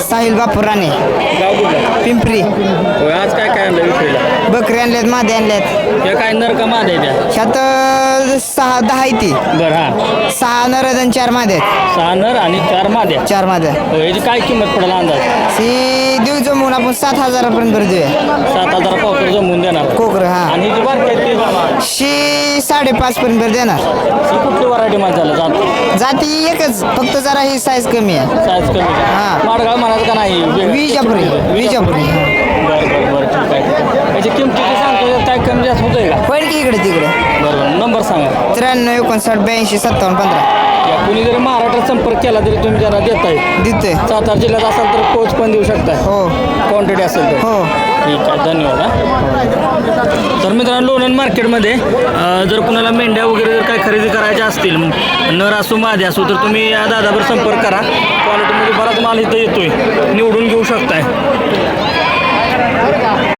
साहिल बापूर राणे. गाव कुठलं? पिंपरी. होय आज काय काय आणलं विक्रीला बकरी आणल्यात मादे आणल्यात. हे काय नर का मादे ह्यात अं, सहा दहा आहे ती. बरं हा. सहा नर आहेत आणि चार मादे आहेत. सहा नर आणि चार माद्या चार मादे. होय याची काय किंमत पडेल अंदाज? ती देऊ जमून आपण सात हजारापर्यंत भर देऊया. सात हजार पावकर जमवून देणार. कोकर हा. आणि जी बारकी आहे ती शी साडेपाच पर्यंत भर देणार. ही कुठली व्हरायटी माणसाला जात. जाती एकच फक्त जरा ही साईज कमी आहे. साईज कमी. हा. माडगाव का नाही? विजापुरी विजापुरी. बरं बरं बरं ठीक आहे. याची किमतीची सांगतो काय कमी जास्त होतंय का? की इकडे तिकडे. बरं बरं नंबर सांगा. त्र्याण्णव एकोणसाठ ब्याऐंशी सत्तावन्न पंधरा. या कुणी जरी महाराष्ट्रात संपर्क केला तरी तुम्ही त्यांना देताय देतोय. सातारा जिल्ह्यात असाल तर कोच पण देऊ शकताय. हो. क्वांटिटी असेल तर. हो. ठीक आहे धन्यवाद हा. लोणंद मार्केटमध्ये जर कुणाला मेंढ्या वगैरे जर काय खरेदी करायच्या असतील नर असो मादी असो तर तुम्ही या दादावर संपर्क करा. क्वालिटीमध्ये बराच माल इथं येतोय. निवडून घेऊ शकता